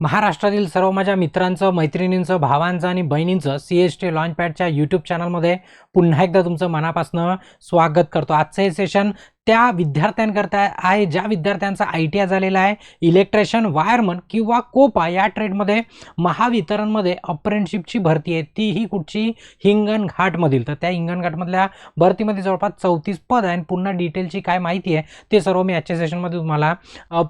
महाराष्ट्रातील सर्व माझ्या मित्रांचं मैत्रिणींचं भावांचं आणि बहिणींचं सी एस टी लॉन्चपॅडच्या यूट्यूब चॅनलमध्ये पुन्हा एकदा तुमचं मनापासनं स्वागत करतो. आजचं हे सेशन त्या विद्यार्थ्यांकरता आहे ज्या विद्यार्थ्यांचा आय टी आय झालेला आहे इलेक्ट्रिशियन वायरमन किंवा कोपा या ट्रेडमध्ये महावितरणमध्ये अप्रेंटशिपची भरती आहे. तीही कुठची? हिंगणघाटमधील. तर त्या हिंगणघाटमधल्या भरतीमध्ये जवळपास चौतीस पद आहे आणि पुन्हा डिटेलची काय माहिती आहे ते सर्व मी आजच्या सेशनमध्ये तुम्हाला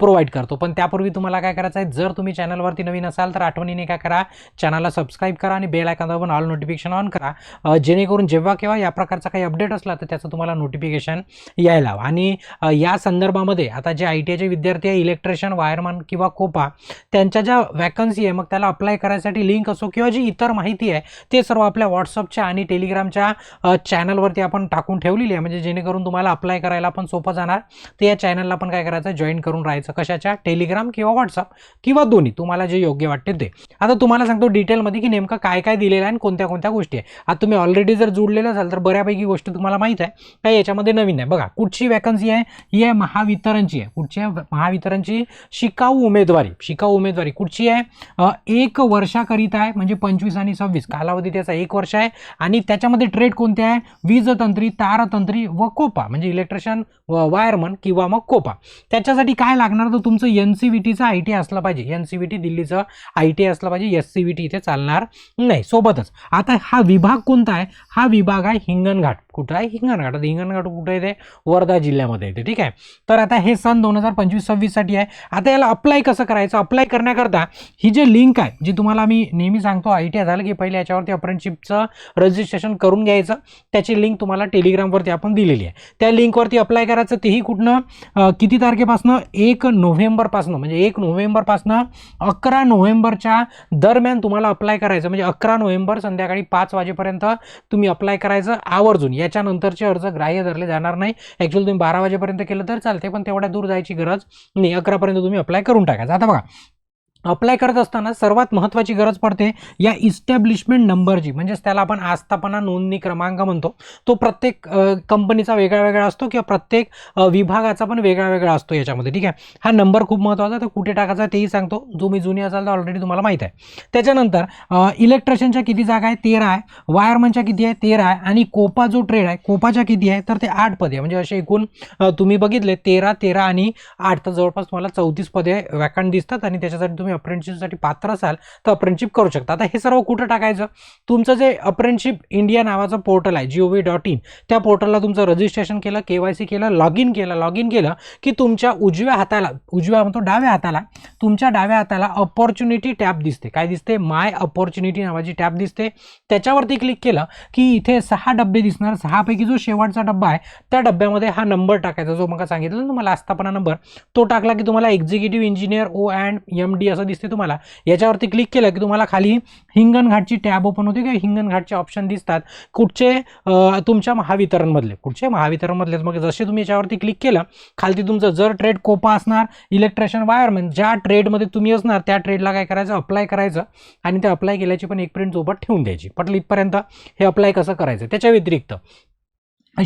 प्रोव्हाइड करतो. पण त्यापूर्वी तुम्हाला काय करायचं आहे जर तुम्ही चॅनलवरती नवीन असाल तर आठवणीने काय करा चॅनलला सबस्क्राईब करा आणि बेल आयकॉन दाबून ऑल नोटिफिकेशन ऑन करा. जेणेकरून जेव्हा केव्हा या प्रकारचा काही अपडेट असला तर त्याचं तुम्हाला नोटिफिकेशन यायला हवं. आणि या संदर्भामध्ये आता जे आय टी आयचे विद्यार्थी आहे इलेक्ट्रिशियन वायरमन किंवा कोपा त्यांच्या ज्या वॅकन्सी आहे मग त्याला अप्लाय करायसाठी लिंक असो किंवा जी इतर माहिती आहे ते सर्व आपल्या व्हॉट्सअपच्या आणि टेलिग्रामच्या चॅनलवरती आपण टाकून ठेवलेली आहे. म्हणजे जेणेकरून तुम्हाला अप्लाय करायला पण सोपं जाणार. तर या चॅनलला पण काय करायचं? जॉईन करून राहायचं. कशाच्या? टेलिग्राम किंवा व्हॉट्सअप किंवा दोन्ही. तुम्हाला जे योग्य वाटते ते. आता तुम्हाला सांगतो डिटेलमध्ये की नेमकं काय काय दिलेलं आहे आणि कोणत्या कोणत्या गोष्टी आहे. आता तुम्ही ऑलरेडी जर जुडलेलं असाल तर बऱ्यापैकी गोष्टी तुम्हाला माहीत आहे. काय याच्यामध्ये नवीन आहे. बघा कुठची वॅकन्सी आहे ही आहे महावितरणची आहे. कुठची आहे? महावितरणची शिकाऊ उमेदवारी. शिकाऊ उमेदवारी कुठची आहे? एक वर्षाकरिता आहे म्हणजे पंचवीस आणि सव्वीस. कालावधी त्याचा एक वर्ष आहे. आणि त्याच्यामध्ये ट्रेड कोणते आहे? वीजतंत्री तारतंत्री व कोपा. म्हणजे इलेक्ट्रिशियन वायरमन किंवा मग कोपा. त्याच्यासाठी काय लागणार? तर तुमचं एन सी व्ही टीचं आय टी असलं पाहिजे. एन सी व्ही टी दिल्लीचं आय टी असलं पाहिजे. एस सी व्ही टी इथे चालणार नाही. सोबतच. आता हा विभाग कोणता आहे? हा विभाग आहे हिंगणघाट. कुठं आहे हिंगणघाट. आता हिंगणघाट कुठं येते वर्धा जिल्ह्यामध्ये येते ठीक आहे? तर आता हे सन दोन हजार पंचवीस सव्वीससाठी आहे. आता याला अप्लाय कसं करायचं? अप्लाय करण्याकरता ही जे लिंक आहे जी तुम्हाला मी नेहमी सांगतो आय टी आय झालं की पहिले याच्यावरती अप्रेंटशिपचं रजिस्ट्रेशन करून घ्यायचं. त्याची लिंक तुम्हाला टेलिग्रामवरती आपण दिलेली आहे. त्या लिंकवरती अप्लाय करायचं तेही कुठनं? किती तारखेपासनं? एक नोव्हेंबरपासनं. म्हणजे एक नोव्हेंबरपासनं अकरा नोव्हेंबरच्या दरम्यान तुम्हाला अप्लाय करायचं. म्हणजे अकरा नोव्हेंबर संध्याकाळी पाच वाजेपर्यंत तुम्ही अप्लाय करायचं आवर्जून. या याच्यानंतरचे अर्ज ग्राह्य धरले जाणार नाही. ॲक्च्युअली तुम्ही बारा वाजेपर्यंत केलं तर चालते पण तेवढ्या दूर जायची गरज नाही. अकरापर्यंत तुम्ही अप्लाय करून टाकायचं आता बघा अप्लाय करत असताना सर्वात महत्त्वाची गरज पडते या इस्टॅब्लिशमेंट नंबरची म्हणजेच त्याला आपण आस्थापना नोंदणी क्रमांक म्हणतो. तो प्रत्येक कंपनीचा वेगळा वेगळा असतो किंवा प्रत्येक विभागाचा पण वेगळा वेगळा असतो याच्यामध्ये. ठीक आहे? हा नंबर खूप महत्त्वाचा तर कुठे टाकायचा तेही सांगतो. जो मी जुनी असाल तर ऑलरेडी तुम्हाला माहीत आहे. त्याच्यानंतर इलेक्ट्रिशियनच्या किती जागा आहे तेरा आहे. वायरमनच्या किती आहे? तेरा आहे. आणि कोपा जो ट्रेड आहे कोपाच्या किती आहे? तर ते आठ पदे आहे. म्हणजे असे एकूण तुम्ही बघितले तेरा तेरा आणि आठ. तर जवळपास तुम्हाला चौतीस पदे वॅकंट दिसतात आणि त्याच्यासाठी तुम्ही तुम्ही अप्रेंटिससाठी पात्र असाल तर अप्रेंटशिप करू शकता. आता हे सर्व कुठं टाकायचं? तुमचं जे अप्रेंटशिप इंडिया नावाचं पोर्टल आहे G O V dot in त्या पोर्टलला तुमचं रजिस्ट्रेशन केलं के वाय सी केलं लॉग इन केलं लॉग इन केलं की तुमच्या उजव्या हाताला उजव्या म्हणतो डाव्या हाताला तुमच्या डाव्या हाताला अपॉर्च्युनिटी टॅब दिसते. काय दिसते? माय अपॉर्च्युनिटी नावाची टॅब दिसते. त्याच्यावरती क्लिक केलं की इथे सहा डब्बे दिसणार. सहापैकी जो शेवटचा डब्बा आहे त्या डब्यामध्ये हा नंबर टाकायचा. जो मग सांगितलं तुम्हाला आस्थापना नंबर तो टाकला की तुम्हाला executive engineer O and M D असं दिसते तुम्हाला. याच्यावरती क्लिक केलं की तुम्हाला खाली हिंगणघाटची टॅब ओपन होते किंवा हिंगणघाटचे ऑप्शन दिसतात. कुठचे तुमच्या महावितरणमधले. कुठचे? महावितरणमधले मग जसे तुम्ही याच्यावरती क्लिक केलं खालती तुमचं जर ट्रेड कोपा असणार इलेक्ट्रिशियन वायरमॅन ज्या ट्रेडमध्ये तुम्ही असणार त्या ट्रेडला काय करायचं? अप्लाय करायचं. आणि ते अप्लाय केल्याची पण एक प्रिंट सोबत ठेवून द्यायची. पटलं इथपर्यंत हे अप्लाय कसं करायचं? त्याच्या व्यतिरिक्त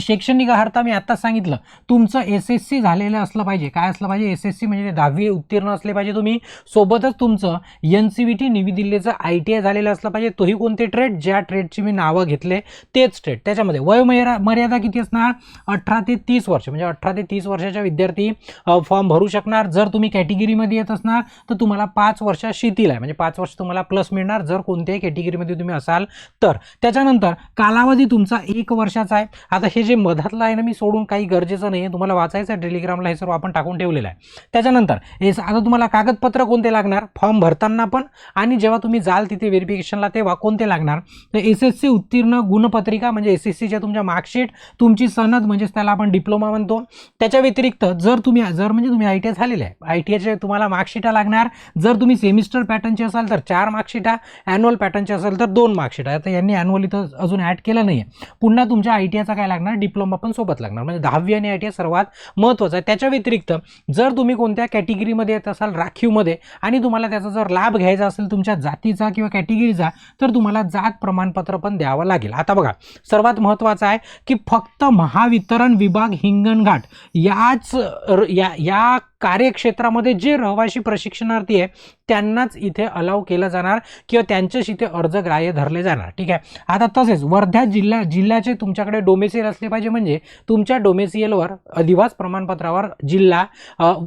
शैक्षणिक अर्हता मी आत्ताच सांगितलं. तुमचं एस एस सी झालेलं असलं पाहिजे. काय असलं पाहिजे? एस एस सी म्हणजे दहावी उत्तीर्ण असले पाहिजे तुम्ही. सोबतच तुमचं एन सी बी टी नवी दिल्लीचं आय टी आय झालेलं असलं पाहिजे. तोही कोणते ट्रेड ज्या ट्रेडची मी नावं घेतले तेच ट्रेड त्याच्यामध्ये वयमर्या मर्यादा किती असणार? अठरा ते तीस वर्ष. म्हणजे अठरा ते तीस वर्षाच्या विद्यार्थी फॉर्म भरू शकणार. जर तुम्ही कॅटेगरीमध्ये येत असणार तर तुम्हाला पाच वर्ष शिथिल आहे. म्हणजे पाच वर्ष तुम्हाला प्लस मिळणार. जर कोणत्याही कॅटेगरीमध्ये तुम्ही असाल तर. त्याच्यानंतर कालावधी तुमचा एक वर्षाचा आहे. आता हे जे मधातलं आहे ना मी सोडून काही गरजेचं नाही आहे तुम्हाला वाचायचं आहे टेलिग्रामला हे सर्व आपण टाकून ठेवलेलं आहे. त्याच्यानंतर हे आता तुम्हाला कागदपत्र कोणते लागणार? फॉर्म भरताना पण आणि जेव्हा तुम्ही जाल तिथे व्हेरिफिकेशनला तेव्हा कोणते लागणार? तर एस एस सी उत्तीर्ण गुणपत्रिका म्हणजे एस एस सीच्या तुमच्या मार्कशीट तुमची सनद म्हणजेच त्याला आपण डिप्लोमा म्हणतो. त्याच्या व्यतिरिक्त जर तुम्ही जर म्हणजे तुम्ही आय टी आय झालेले आहे. आय टी आयचे तुम्हाला मार्कशीटा लागणार. जर तुम्ही सेमिस्टर पॅटर्नचे असाल तर चार मार्कशीटा ॲन्युअल पॅटर्नचे असेल तर दोन मार्कशीटा. आता यांनी ॲन्युअल इथं अजून ॲड केलं नाही आहे पुन्हा तुमच्या आय टी आयचा काय लागणार? डिप्लोमा पण सोबत लागणार. म्हणजे दहावी आणि आय टी आय सर्वात महत्त्वाचं आहे. त्याच्या व्यतिरिक्त जर तुम्ही कोणत्या कॅटेगरीमध्ये येत असाल राखीवमध्ये आणि तुम्हाला त्याचा जर लाभ घ्यायचा असेल तुमच्या जातीचा किंवा कॅटेगरीचा तर तुम्हाला जात प्रमाणपत्र पण द्यावं लागेल. आता बघा सर्वात महत्त्वाचं आहे की फक्त महावितरण विभाग हिंगणघाट याच र- या या कार्यक्षेत्रामध्ये जे रहिवाशी प्रशिक्षणार्थी आहे त्यांनाच इथे अलाव केलं जाणार किंवा त्यांच्याच इथे अर्ज ग्राह्य धरले जाणार. ठीक आहे? आता तसेच वर्धा जिल्हा जिल्ह्याचे तुमच्याकडे डोमेसियल असले पाहिजे म्हणजे तुमच्या डोमेसियलवर अधिवास प्रमाणपत्रावर जिल्हा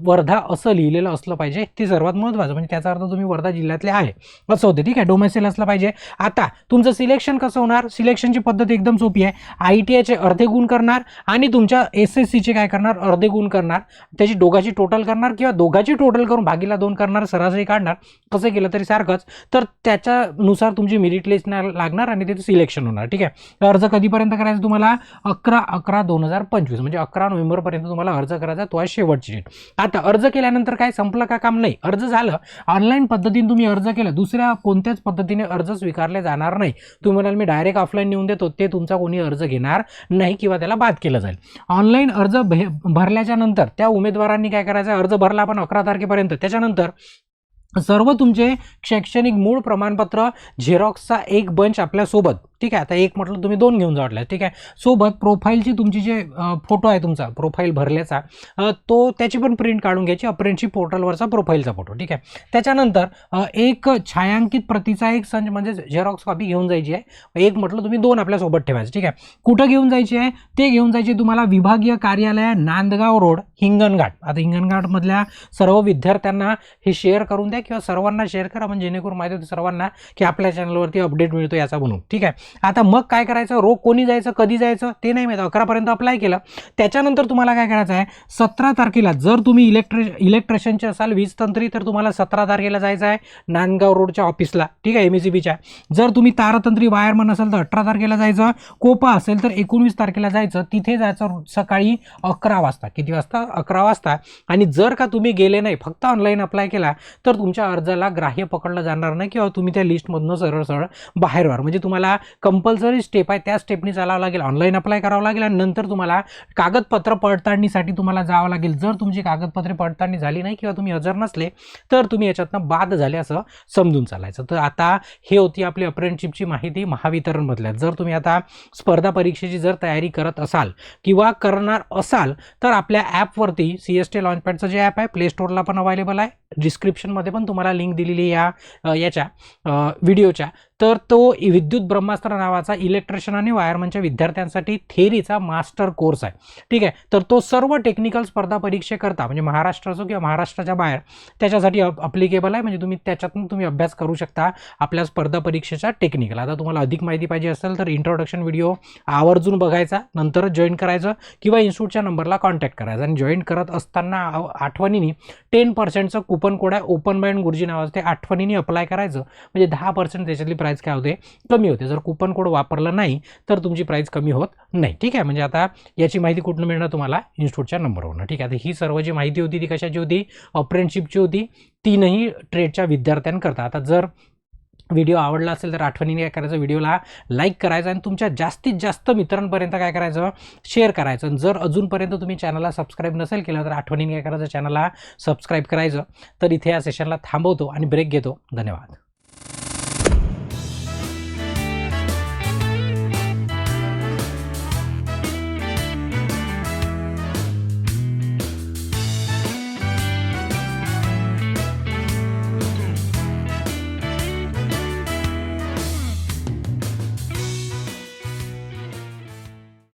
वर्धा असं लिहिलेलं असलं पाहिजे. ते सर्वात महत्त्वाचं म्हणजे त्याचा अर्थ तुम्ही वर्धा जिल्ह्यातले आहे. असं होते. ठीक आहे? डोमेसियल असलं पाहिजे. आता तुमचं सिलेक्शन कसं होणार? सिलेक्शनची पद्धत एकदम सोपी आहे. आय टी आयचे अर्धे गुण करणार आणि तुमच्या एस एस सीचे काय करणार? अर्धे गुण करणार. त्याची दोघाची टोटल करणार किंवा दोघाची टोटल करून भागीला दोन करणार सरासरी काढणार कसं केलं तरी सारखंच. तर त्याच्यानुसार तुमची मेरिट लिस्ट लागणार आणि तिथे सिलेक्शन होणार ठीक आहे? अर्ज कधीपर्यंत करायचा तुम्हाला? अकरा अकरा दोन हजार पंचवीस म्हणजे अकरा नोव्हेंबरपर्यंत तुम्हाला अर्ज करायचा तो आहे शेवटची डेट आता अर्ज केल्यानंतर काय? संपलं का काम नाही? अर्ज झालं ऑनलाईन पद्धतीने तुम्ही अर्ज केला दुसऱ्या कोणत्याच पद्धतीने अर्ज स्वीकारले जाणार नाही. तुम्ही म्हणाल मी डायरेक्ट ऑफलाईन नेऊन देतो ते तुमचा कोणी अर्ज घेणार नाही किंवा त्याला बाद केलं जाईल. ऑनलाईन अर्ज भे भरल्याच्या नंतर त्या उमेदवारांनी काय करायचं? अर्ज भरला आपण अकरा तारखेपर्यंत? त्याच्यानंतर सर्व तुमचे शैक्षणिक मूळ प्रमाणपत्र झेरॉक्सचा एक बंच आपल्यासोबत. ठीक आहे आता एक म्हटलं तुम्ही दोन घेऊन जा ठीक आहे सोबत प्रोफाईलची तुमची जे फोटो आहे तुमचा प्रोफाईल भरल्याचा तो त्याची पण प्रिंट काढून घ्यायची अप्रेंटशिप पोर्टलवरचा प्रोफाईलचा फोटो ठीक आहे. त्याच्यानंतर एक छायांकित प्रतीचा एक संच म्हणजे झेरॉक्स कॉपी घेऊन जायची आहे. एक म्हटलं तुम्ही दोन आपल्यासोबत ठेवायचं ठीक आहे. कुठं घेऊन जायची आहे? ते घेऊन जायचे तुम्हाला विभागीय कार्यालय नांदगाव रोड हिंगणघाट. आता हिंगणघाटमधल्या सर्व विद्यार्थ्यांना हे शेअर करून द्या किंवा सर्वांना शेअर करा म्हणजे जेणेकरून माहिती होते सर्वांना की आपल्या चॅनलवरती अपडेट मिळतो याचा म्हणून ठीक आहे. आता मग काय करायचं? रोग कोणी जायचं कधी जायचं? ते नाही माहिती. अकरापर्यंत अप्लाय केलं. त्याच्यानंतर तुम्हाला काय करायचं आहे? सतरा तारखेला जर तुम्ही इलेक्ट्रि इलेक्ट्रिशियनचे असाल वीज तंत्री तर तुम्हाला सतरा तारखेला जायचं आहे नांदगाव रोडच्या ऑफिसला ठीक आहे एम एस सी बीच्या जर तुम्ही तारतंत्री वायरमन असाल तर अठरा तारखेला जायचं. कोपा असेल तर एकोणवीस तारखेला जायचं. तिथे जायचं सकाळी अकरा वाजता. किती वाजता? अकरा वाजता. आणि जर का तुम्ही गेले नाही फक्त ऑनलाईन अप्लाय केला तर तुमच्या अर्जाला ग्राह्य पकडलं जाणार नाही किंवा तुम्ही त्या लिस्टमधनं सरळ सरळ बाहेर व्हाल म्हणजे तुम्हाला कंपल्सरी स्टेप आहे. त्या स्टेपनी चालावं लागेल. ऑनलाईन अप्लाय करावं लागेल आणि नंतर तुम्हाला कागदपत्र पडताळणीसाठी तुम्हाला जावं लागेल. जर तुमची कागदपत्रे पडताळणी झाली नाही किंवा तुम्ही हजर नसले तर तुम्ही याच्यातनं बाद झाले असं समजून चालायचं. तर आता हे होती आपली अप्रेंटशिपची माहिती महावितरणमधल्या. जर तुम्ही आता स्पर्धा परीक्षेची जर तयारी करत असाल किंवा करणार असाल तर आपल्या ॲपवरती सी एस टी लॉन्चपॅडचं जे ॲप आहे प्ले स्टोअरला पण अवेलेबल आहे. डिस्क्रिप्शनमध्ये पण तुम्हाला लिंक दिलेली या याच्या व्हिडिओच्या तर तो विद्युत ब्रह्मास्त्र नावाचा इलेक्ट्रिशियन आणि वायरमनच्या विद्यार्थ्यांसाठी थेरीचा मास्टर कोर्स आहे. ठीक आहे? तर तो सर्व टेक्निकल स्पर्धा परीक्षेकरता म्हणजे महाराष्ट्र असो किंवा महाराष्ट्राच्या बाहेर त्याच्यासाठी अप्लिकेबल आहे. म्हणजे तुम्ही त्याच्यातून तुम्ही अभ्यास करू शकता आपल्या स्पर्धा परीक्षेच्या टेक्निकल आता तुम्हाला अधिक माहिती पाहिजे असेल तर इंट्रोडक्शन व्हिडिओ आवर्जून बघायचा नंतरच जॉईन करायचं किंवा इन्स्टिट्यूटच्या नंबरला कॉन्टॅक्ट करायचा. आणि जॉईन करत असताना आठवणीने टेन पर्सेंटचं कुपन कोड आहे. ओपन माइंड गुरुजी नावाचं ते आठवणीने अप्लाय करायचं. म्हणजे दहा पर्सेंट त्याच्यातली प्राईस काय होते? कमी होते. जर कुपन कोड वापरलं नाही तर तुमची प्राईस कमी होत नाही. ठीक आहे? म्हणजे आता याची माहिती कुठून मिळणार तुम्हाला? इन्स्टिट्यूटच्या नंबरवरून. ठीक आहे? तर ही सर्व जी माहिती होती ती कशाची होती? अप्रेंटशिपची होती. तीनही ट्रेडच्या विद्यार्थ्यांकरता. आता जर व्हिडिओ आवडला असेल तर आठवणीने काय करायचं? व्हिडिओला लाईक करायचं आणि तुमच्या जास्तीत जास्त मित्रांपर्यंत काय करायचं? शेअर करायचं. आणि जर अजूनपर्यंत तुम्ही चॅनलला सबस्क्राईब नसेल केलं तर आठवणीने काय करायचं? चॅनलला सबस्क्राईब करायचं. तर इथे या सेशनला थांबवतो आणि ब्रेक घेतो. धन्यवाद.